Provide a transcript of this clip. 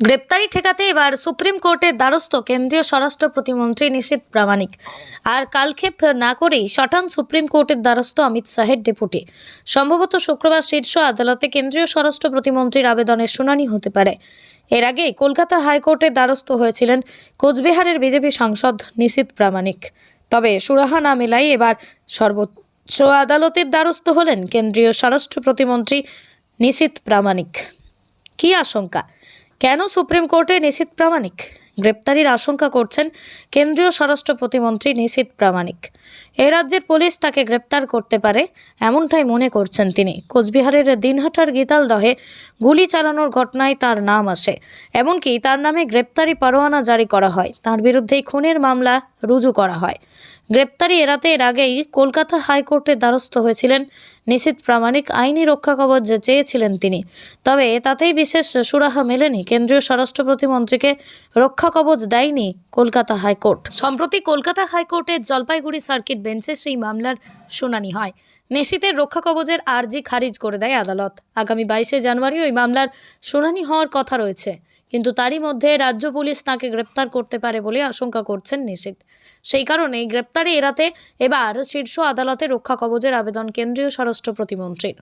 গ্রেপ্তারি ঠেকাতে এবার সুপ্রিম কোর্টের দ্বারস্থ কেন্দ্রীয় স্বরাষ্ট্র প্রতিমন্ত্রী নিশীথ প্রামাণিক। আর কালক্ষেপ না করেই শটান সুপ্রিম কোর্টের দ্বারস্থ অমিত শাহের ডেপুটি। সম্ভবত শুক্রবার শীর্ষ আদালতে কেন্দ্রীয় স্বরাষ্ট্র প্রতিমন্ত্রীর আবেদনের শুনানি হতে পারে। এর আগে কলকাতা হাইকোর্টের দ্বারস্থ হয়েছিলেন কোচবিহারের বিজেপি সাংসদ নিশীথ প্রামাণিক। তবে সুরাহা না মেলাই এবার সর্বোচ্চ আদালতের দ্বারস্থ হলেন কেন্দ্রীয় স্বরাষ্ট্র প্রতিমন্ত্রী নিশীথ প্রামাণিক। কী আশঙ্কা? কেন সুপ্রিম কোর্টে নিশীথ প্রামাণিক? গ্রেপ্তারির আশঙ্কা করছেন কেন্দ্রীয় স্বরাষ্ট্র প্রতিমন্ত্রী নিশীথ প্রামাণিক। এ রাজ্যের পুলিশ তাকে গ্রেপ্তার করতে পারে, এমনটাই মনে করছেন তিনি। কোচবিহারের দিনহাটার গীতালদহে গুলি চালানোর ঘটনায় তার নাম আসে। এমনকি তার নামে গ্রেপ্তারি পরোয়ানা জারি করা হয়। তার বিরুদ্ধেই খুনের মামলা রুজু করা হয়। গ্রেপ্তারি এড়াতে এর আগেই কলকাতা হাইকোর্টের দ্বারস্থ হয়েছিলেন নিশ্চিত প্রামাণিক। আইনি রক্ষা কবচ চেয়েছিলেন তিনি। তবে তাতেই বিশেষ সুরাহা মেলেনি। কেন্দ্রীয় স্বরাষ্ট্র প্রতিমন্ত্রীকে রক্ষা কবচ দেয়নি কলকাতা হাইকোর্ট। সম্প্রতি কলকাতা হাইকোর্টের জলপাইগুড়ি সার্কিট বেঞ্চে সেই মামলার শুনানি হয়। নিশীতের রক্ষা কবচের আর্জি খারিজ করে দেয় আদালত। আগামী বাইশে জানুয়ারি ওই মামলার শুনানি হওয়ার কথা রয়েছে, কিন্তু তারই মধ্যে রাজ্য পুলিশ তাকে গ্রেপ্তার করতে পারে বলে আশঙ্কা করছেন নিশীত সেই কারণেই গ্রেপ্তারে এড়াতে এবার শীর্ষ আদালতে রক্ষা কবচের আবেদন কেন্দ্রীয় স্বরাষ্ট্র প্রতিমন্ত্রীর।